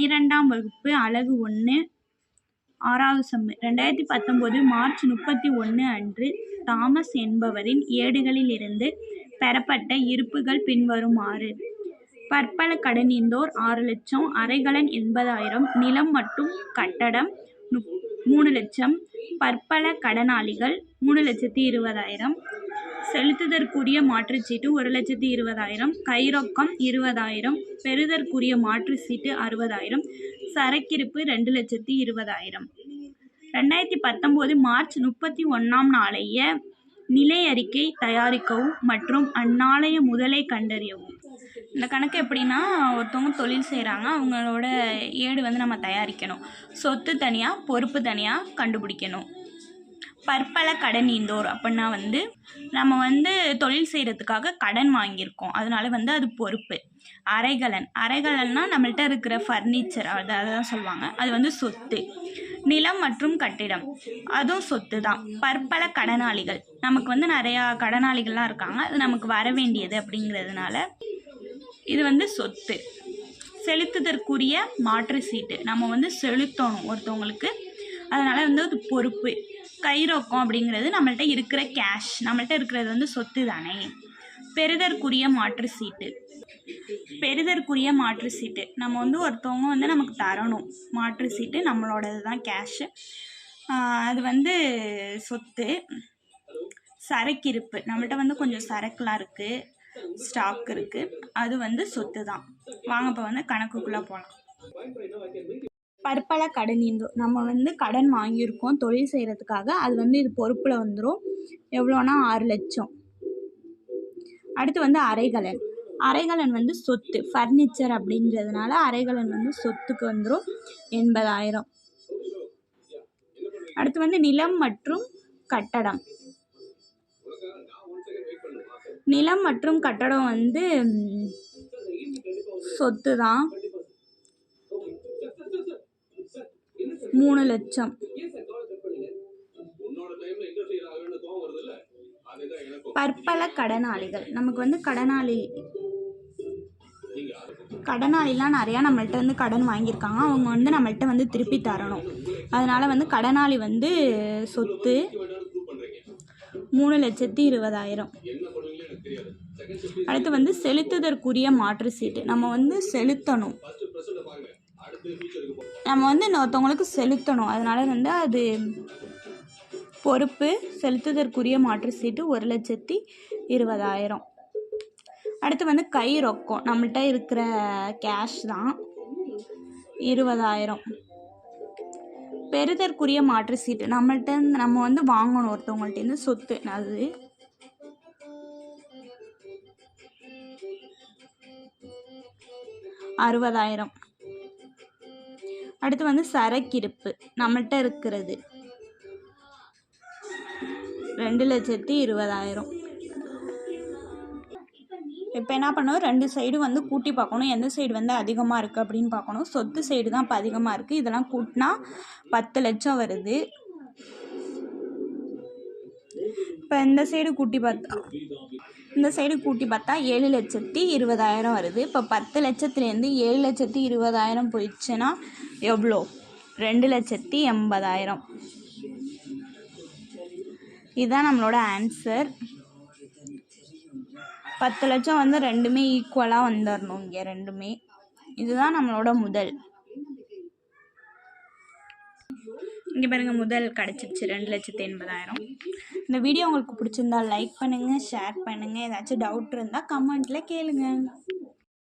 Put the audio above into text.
பனிரெண்டாம் வகுப்பு அலகு ஒன்று ஆறாவது சம்மு ரெண்டாயிரத்தி பத்தொம்போது மார்ச் முப்பத்தி ஒன்று அன்று தாமஸ் என்பவரின் ஏடுகளிலிருந்து பெறப்பட்ட இருப்புகள் பின்வருமாறு. பற்பல கடனிந்தோர் ஆறு லட்சம் அரைகலன் எண்பதாயிரம் நிலம் மற்றும் கட்டடம் மூணு லட்சம் பற்பல கடனாளிகள் மூணு லட்சத்தி இருபதாயிரம் செலுத்துதற்குரிய மாற்றுச்சீட்டு ஒரு லட்சத்தி இருபதாயிரம் கைரொக்கம் இருபதாயிரம் பெறுதற்குரிய மாற்றுச்சீட்டு அறுபதாயிரம் சரக்கிருப்பு ரெண்டு லட்சத்தி இருபதாயிரம். ரெண்டாயிரத்தி பத்தொம்போது மார்ச் முப்பத்தி ஒன்றாம் நாளைய நிலை அறிக்கை தயாரிக்கவும் மற்றும் அந்நாளைய முதலை கண்டறியவும். இந்த கணக்கு எப்படின்னா ஒருத்தவங்க தொழில் செய்கிறாங்க அவங்களோட ஏடு வந்து நம்ம தயாரிக்கணும். சொத்து தனியாக பொறுப்பு தனியாக கண்டுபிடிக்கணும். பற்பல கடன் ஈந்தோர் அப்படின்னா வந்து நம்ம வந்து தொழில் செய்கிறதுக்காக கடன் வாங்கியிருக்கோம். அதனால வந்து அது பொறுப்பு. அரைகலன். அரைகலன்னா நம்மள்ட்ட இருக்கிற ஃபர்னிச்சர் அது அதை தான் சொல்லுவாங்க. அது வந்து சொத்து. நிலம் மற்றும் கட்டிடம். அதுவும் சொத்து தான் பற்பல கடனாளிகள். நமக்கு வந்து நிறையா கடனாளிகள்லாம் இருக்காங்க. அது நமக்கு வர வேண்டியது அப்படிங்கிறதுனால இது வந்து சொத்து. செலுத்துதற்குரிய மாற்று சீட்டு. நம்ம வந்து செலுத்தணும் ஒருத்தவங்களுக்கு. அதனால் வந்து அது பொறுப்பு. கைரோக்கம் அப்படிங்கிறது நம்மள்ட்ட இருக்கிற கேஷ் நம்மள்ட்ட இருக்கிறது வந்து சொத்து தானே. பெறுதற்குரிய மாற்று சீட்டு. பெறுதற்குரிய மாற்று சீட்டு. நம்ம வந்து ஒருத்தவங்க வந்து நமக்கு தரணும். மாற்று சீட்டு நம்மளோடது தான் கேஷு அது வந்து சொத்து. சரக்கிருப்பு. நம்மள்ட்ட வந்து கொஞ்சம் சரக்குலாம் இருக்குது ஸ்டாக் இருக்குது அது வந்து சொத்து தான் வாங்க இப்போ வந்து கணக்குக்குள்ளே போகலாம் பற்பல கடன் இருந்தோம் நம்ம வந்து கடன் வாங்கியிருக்கோம் தொழில் செய்கிறதுக்காக அது வந்து இது பொறுப்பில் வந்துடும் எவ்வளோனா ஆறு லட்சம். அடுத்து வந்து அரைகலன் அரைகலன் வந்து சொத்து ஃபர்னிச்சர் அப்படின்றதுனால அரைகலன் வந்து சொத்துக்கு வந்துடும் எண்பதாயிரம். அடுத்து வந்து நிலம் மற்றும் கட்டடம். நிலம் மற்றும் கட்டடம் வந்து சொத்து தான் மூணு லட்சம். பற்பல கடனாளிகள். நமக்கு வந்து கடனாளி கடனாளிலாம் நிறையா நம்மள்ட்ட வந்து கடன் வாங்கியிருக்காங்க. அவங்க வந்து நம்மள்ட்ட வந்து திருப்பி தரணும். அதனால் வந்து கடனாளி வந்து சொத்து மூணு லட்சத்தி இருபதாயிரம். அடுத்து வந்து செலுத்துதற்குரிய மாற்று சீட்டு. நம்ம வந்து செலுத்தணும். நம்ம வந்து இன்னொருத்தவங்களுக்கு செலுத்தணும். அதனால் வந்து அது பொறுப்பு செலுத்துதற்குரிய மாற்று சீட்டு ஒரு லட்சத்தி இருபதாயிரம். அடுத்து வந்து கை ரொக்கம். நம்மள்ட்ட இருக்கிற கேஷ் தான் இருபதாயிரம். பெறுதற்குரிய மாற்று சீட்டு. நம்மள்ட்ட நம்ம வந்து வாங்கணும் ஒருத்தவங்கள்ட்டேருந்து சொத்து. அது அறுபதாயிரம். அடுத்து வந்து சரக்கிருப்பு. நம்மள்கிட்ட இருக்கிறது. ரெண்டு லட்சத்தி இருபதாயிரம். இப்போ என்ன பண்ணணும்? ரெண்டு சைடு வந்து கூட்டி பார்க்கணும். எந்த சைடு வந்து அதிகமாக இருக்குது அப்படின்னு பார்க்கணும். சொத்து சைடு தான் இப்போ அதிகமாக இருக்குது இதெல்லாம் கூட்டினா பத்து லட்சம் வருது. இப்போ இந்த சைடு கூட்டி பார்த்தா இந்த சைடு கூட்டி பார்த்தா ஏழு லட்சத்தி இருபதாயிரம் வருது. இப்போ பத்து லட்சத்துலேருந்து ஏழு லட்சத்தி இருபதாயிரம் போயிடுச்சுன்னா எவ்வளோ ரெண்டு லட்சத்தி எண்பதாயிரம் இதுதான் நம்மளோட ஆன்சர் பத்து லட்சம் வந்து ரெண்டுமே ஈக்குவலாக வந்துடணும் இங்கே ரெண்டுமே. இதுதான் நம்மளோட முதல். இங்கே பாருங்கள் முதல் கிடச்சிருச்சு. ரெண்டு லட்சத்து எண்பதாயிரம். இந்த வீடியோ உங்களுக்கு பிடிச்சிருந்தா லைக் பண்ணுங்கள் ஷேர் பண்ணுங்கள் ஏதாச்சும் டவுட் இருந்தால் கமெண்ட்டில் கேளுங்கள்